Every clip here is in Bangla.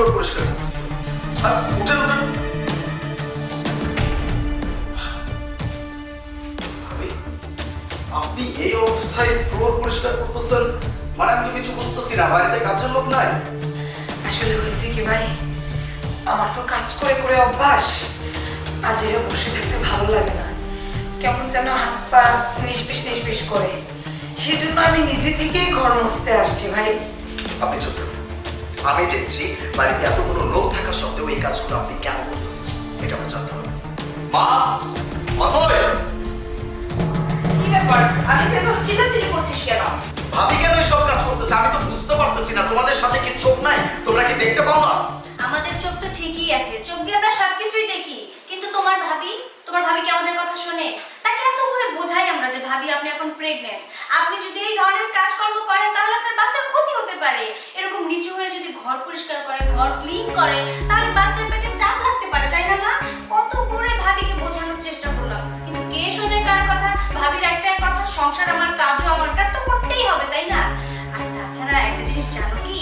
ফ্লোর পরিষ্কার করতেছে আর উঠেন উঠেন। আপনি এই অবস্থায় ফ্লোর পরিষ্কার করতেছেন? মানে আমি তো কিছু বুঝতেছি না বাড়িতে কাজের লোক নাই? আসলে হয়েছে কি ভাই? আমার তো কাজ করে করে অভ্যাস। আজ এরা বসে থাকতে ভালো লাগে না। কেমন যেন হাত পা নিষ্পিস নিষ্পিস করে। সেই জন্য আমি নিজে থেকেই ঘর মুছতে আসছি ভাই। আপনি থাকুন। আমি দেখছি বাড়িতে এতগুলো লোক থাকা সত্ত্বেও এই কাজগুলো আপনি কেন করতেছেন? এটা আমার জানতে হবে। মা অথয় কি ব্যাপার? আমি ব্যাপার চিল্লাচিল্লি করছিস কেন? ভাবি কেন সব কাজ করতেছে? আমি তো বুঝতে পারতেছি না। তোমাদের সাথে কি চোখ নাই? তোমরা কি দেখতে পাও না? আমাদের চোখ তো ঠিকই আছে। চোখ দিয়ে আমরা সবকিছুই দেখি। কিন্তু তোমার ভাবি? তোমার ভাবি কি আমাদের কথা শোনে? তাকে এত করে বোঝাই আমরা যে ভাবি আপনি এখন প্রেগনেন্ট আপনি যদি এই ধরনের কাজকর্ম করেন তাহলে আপনার বাচ্চার ক্ষতি হতে পারে। এরকম নিচু হয়ে যদি ঘর পরিষ্কার করে, ঘর ক্লিন করে, তাহলে বাচ্চার পেটে চাপ লাগতে পারে, তাই না মা? কত করে ভাবিকে বোঝানোর চেষ্টা করলাম। কিন্তু কে শোনে কার কথা? ভাবির একটাই কথা, সংসার আমার, কাজও আমার, কাজ তো করতেই হবে, তাই না? আর তাছাড়া একটা জিনিস জানো কি?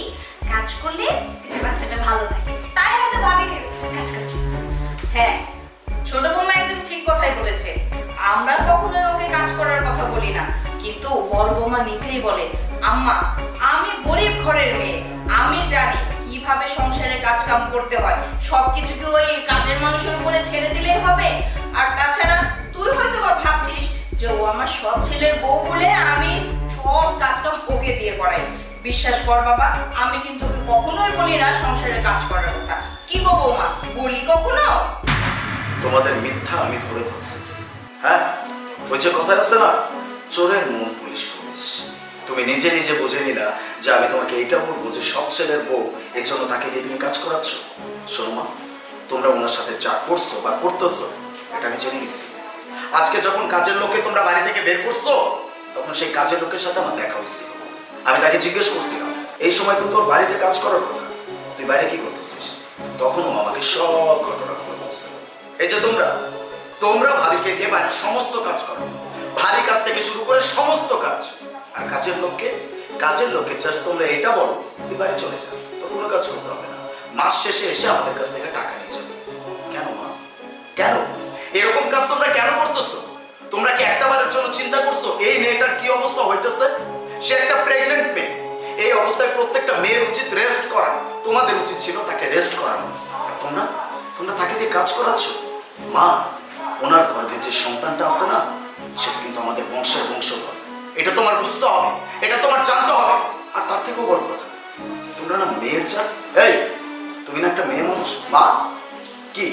কাজ করলে পেটে বাচ্চাটা ভালো থাকে তাই হয়তো ভাবি কাজ করছে হ্যাঁ ছোট বৌমা একদম ঠিক কথাই বলেছে। আমরা কখনোই ওকে কাজ করার কথা বলি না। কিন্তু বড় বৌমা নিজেই বলে আম্মা, আমি গরিব ঘরের মেয়ে। আমি জানি কীভাবে সংসারে কাজ কাম করতে হয়। সবকিছু কি ওই কাজের মানুষের উপরে ছেড়ে দিলেই হবে। আর তাছাড়া তুই হয়তো বা ভাবছিস যে ও আমার সব ছেলের বউ বলে আমি সব কাজ কাম ওকে দিয়ে করাই। বিশ্বাস কর বাবা, আমি কিন্তু কখনোই বলি না সংসারে কাজ করার কথা। কি গো বৌমা, বলি কখনো? তোমাদের মিথ্যা আমি ধরে ফেলছি হ্যাঁ? ওই যে কথা আছে না, চোরের মন পুলিশ পুলিশ। তুমি নিজে নিজে বুঝে নিলা যে আমি তোমাকে এইটা বলব যে সব ছেলের বউ এর জন্য তাকে দিয়ে তুমি কাজ করাচ্ছ। শোনো মা তোমরা ওনার সাথে যা করছ বা করতেছো, এটা আমি জেনে গেছি আজকে যখন কাজের লোককে তোমরা বাড়ি থেকে বের করছ, তখন সেই কাজের লোকের সাথে আমার দেখা হয়েছিল। আমি তাকে জিজ্ঞেস করছিলাম, এই সময় তো তোর বাড়িতে কাজ করার কথা, তুই বাইরে কি করতেছিস? তখনও আমাকে সব ঘটনা খুলে বলছে। এই যে তোমরা তোমরা ভাবিকে দিয়ে বাড়ির সমস্ত কাজ করো। ভারী কাজ থেকে শুরু করে সমস্ত কাজ। আর কাজের লোককে কাজের লোককে জাস্ট তোমরা এটা বলো, তুই বাড়ি চলে যা। তোর কোনো কাজ করতে হবে না। মাস শেষে এসে আমাদের কাছ থেকে টাকা নিয়ে যাবে। কেন মা? কেন? এরকম কাজ তোমরা কেন করতেছো? তোমরা কি একটা বারের জন্য চিন্তা করছ, এই মেয়েটার কি অবস্থা হইতেছে? সে একটা প্রেগনেন্ট মেয়ে। এই অবস্থায় প্রত্যেকটা মেয়ের উচিত রেস্ট করা। তোমাদের উচিত ছিল তাকে রেস্ট করানো। তোমরা? তোমরা তাকে দিয়ে কাজ করাচ্ছ? মা, ওনার গর্ভে যে সন্তানটা আছে না আমাদের বংশের বংশধর। এটা তোমার বুঝতে হবে, এটা তোমার জানতে হবে, আর তার থেকেও বড় কথা, তোমরা না মেয়ের জাত এই, তুমি না একটা মেয়ে মানুষ? মা? কি?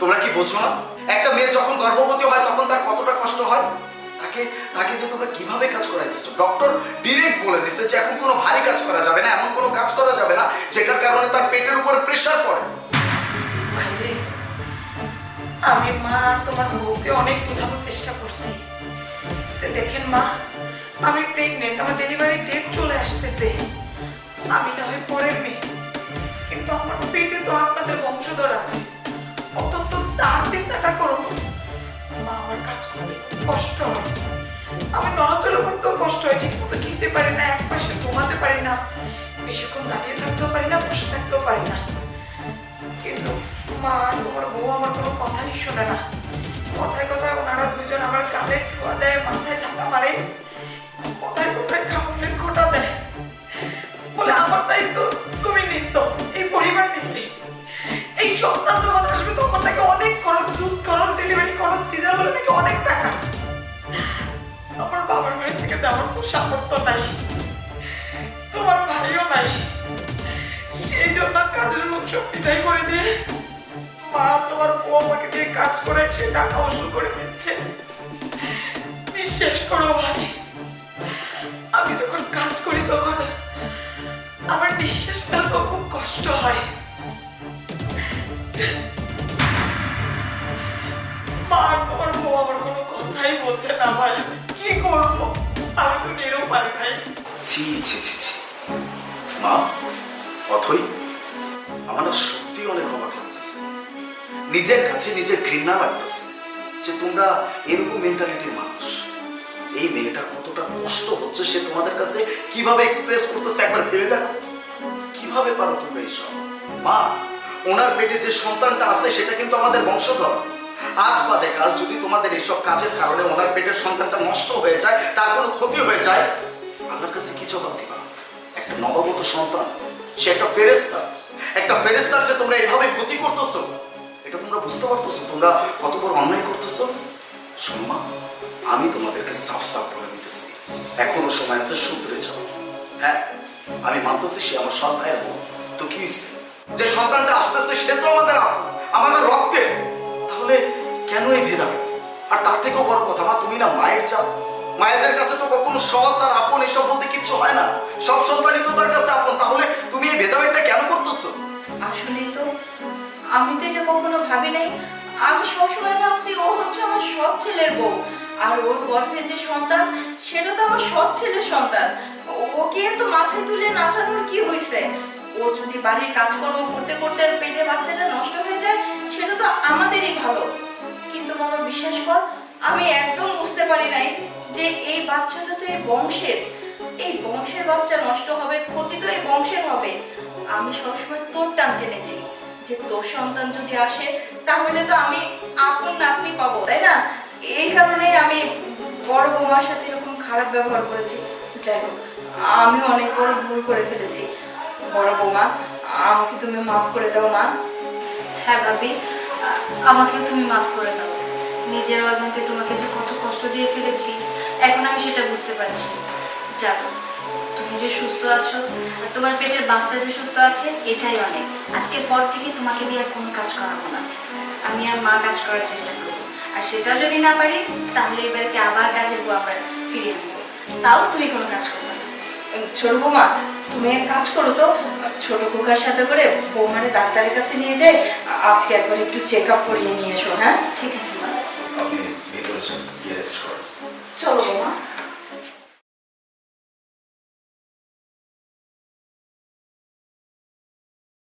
তোমরা কি বোঝো না? একটা মেয়ে যখন গর্ভবতী হয়, তখন তার কতটা কষ্ট হয়? তাকে তাকে দিয়ে তোমরা কীভাবে কাজ করাইতেছো? ডক্টর ডিরেক্ট বলে দিছে যে এখন কোনো ভারী কাজ করা যাবে না, এমন কোনো কাজ করা যাবে না, যেটার কারণে তার পেটের উপরে প্রেশার পড়ে। আমি মা তোমার বউকে অনেক বোঝানোর চেষ্টা করছি। যে দেখেন মা, আমি প্রেগনেন্ট আমার ডেলিভারি ডেট চলে আসতেছে। আমি না হয় পরের মেয়ে। কিন্তু আমার পেটে তো আপনাদের বংশধর আছে। অন্তত তার চিন্তাটা করো। মা, আমার কাজ করতে কষ্ট হয়। আমি নড়াচড়া করতেও কষ্ট হয় ঠিক মতো খেতে পারি না, এক পাশে ঘুমাতে পারি না, বেশিক্ষণ দাঁড়িয়ে থাকতেও পারি না, বসে থাকতেও পারি না। কিন্তু মা, তোমার বউ আমার কোনো কথাই শোনে না। কথায় কথায় কানে ঠুয়া দেয়, মাথায় ঝাঁকা মারে। কোথায় কোথায় খাবারের খোটা দেয়। বলে, আমার দায়িত্ব তুমি নিছো, এই পরিবার নিছি। এই সন্তান যখন আসবে তখন নাকি অনেক খরচ, দুধ খরচ ডেলিভারি খরচ সিজার হলে নাকি অনেক টাকা। আমার বাবার বাড়ি থেকে দেওয়ার কোনো সামর্থ্য নাই। তোমার ভাইও নাই। সেই জন্য কাজের লোক সব বিদায় করে দিয়ে। মা তোমার বউ আমাকে দিয়ে কাজ করে সে টাকা উসুল করে নিচ্ছে। বিশ্বাস করো ভাই আমি যখন কাজ করি তখন আমার নিঃশ্বাস ফেলতে খুব কষ্ট হয়। মা আর তোমার বউ আমার কোনো কথাই বোঝে না ভাই। কি করব? আমি তো নিরুপায় ভাই। ছি ছি ছি ছি। মা, অথই আমার সত্যি অনেক অবাক লাগতেছে। নিজের কাছে নিজের ঘৃণা লাগতেছে যে তোমরা এরকম মেন্টালিটির মানুষ এই মেয়েটা কতটা কষ্ট হচ্ছে সে তোমাদের কাছে কীভাবে এক্সপ্রেস করতেছে একবার ভেবে দেখো। কীভাবে পারো তোমরা এইসব মা, ওনার পেটে যে সন্তানটা আছে, সেটা কিন্তু আমাদের বংশধর। আজ বাদে কাল যদি তোমাদের এইসব কাজের কারণে ওনার পেটের সন্তানটা নষ্ট হয়ে যায়, তার কোনো ক্ষতি হয়ে যায়, আমার কাছে কি জবাব দিবা? একটা নবাগত সন্তান, সে একটা ফেরেস্তা একটা ফেরেস্তার যে তোমরা এভাবে ক্ষতি করতেছো, এটা তোমরা বুঝতে পারতেছো? তোমরা কত বড় অন্যায় করতেছো? মা আমি তোমাদেরকে সাফ সাফ বলে দিতেছি। এখনও সময় আছে, শুধরে যাও হ্যাঁ আমি মানতেছি সে আমার সৎ ভাইয়ের বোন তো কি হয়েছে যে সন্তানটা আসতেছে, সে তো আমাদের আমাদের রক্তে। তাহলে কেন এই ভেদাভেদ আর তার থেকেও বড় কথা, মা, তুমি না মায়ের চাপ মায়েদের কাছে তো কখনো সৎ আর আপন এসব বলতে কিচ্ছু হয় না। সব সন্তানই তো তার কাছে আপন। তাহলে তুমি এই ভেদাভেদটা কেন করতেছো? আসলে তো আমি তো এটা কখনো ভাবি নাই। আমি সবসময় ভাবছি ও হচ্ছে আমার সৎ ছেলের বউ। আর ওর গর্ভে যে সন্তান, সেটা তো আমার সৎ ছেলের সন্তান। ওকে এত মাথায় তুলে নাচানোর কি হয়েছে ও যদি বাড়ির কাজকর্ম করতে করতে পেটের বাচ্চাটা নষ্ট হয়ে যায়, সেটা তো আমাদেরই ভালো। কিন্তু বাবা, বিশ্বাস কর, আমি একদম বুঝতে পারি নাই যে এই বাচ্চাটা তো এই বংশের। এই বংশের বাচ্চা নষ্ট হবে, ক্ষতি তো এই বংশের হবে। আমি সবসময় তোর টান টেনেছি যে তোর সন্তান যদি আসে, তাহলে তো আমি আপন নাতনি পাবো, তাই না? এই কারণেই আমি বড় বৌমার সাথে এরকম খারাপ ব্যবহার করেছি। যাই হোক, আমি অনেক বড় ভুল করে ফেলেছি। বড় বৌমা, আমাকে তুমি মাফ করে দাও, মা। হ্যাঁ ভাবি আমাকে তুমি মাফ করে দাও। নিজের অজান্তে তোমাকে যে কত কষ্ট দিয়ে ফেলেছি, এখন আমি সেটা বুঝতে পারছি। যাক তুমি যে সুস্থ আছো, আর তোমার পেটের বাচ্চা যে সুস্থ আছে, এটাই অনেক। আজকের পর থেকে তোমাকে দিয়ে আর কোনো কাজ করাবো না। আমি আর মা কাজ করার চেষ্টা করব। আর সেটাও যদি না পারি তাহলে এবারে বাড়িতে আবার কাজের বউ আমরা ফিরিয়ে নেব? তাও তুমি কোনো কাজ করবে না। ছোট বৌমা তুমি এক কাজ করো তো। ছোট খোকার সাথে করে বৌমারে ডাক্তারের কাছে নিয়ে যাই। আজকে একবার একটু চেক আপ করিয়ে নিয়ে এসো হ্যাঁ? ঠিক আছে মা। আপনি ভিতরে গিয়ে রেস্ট করো চলো বৌমা।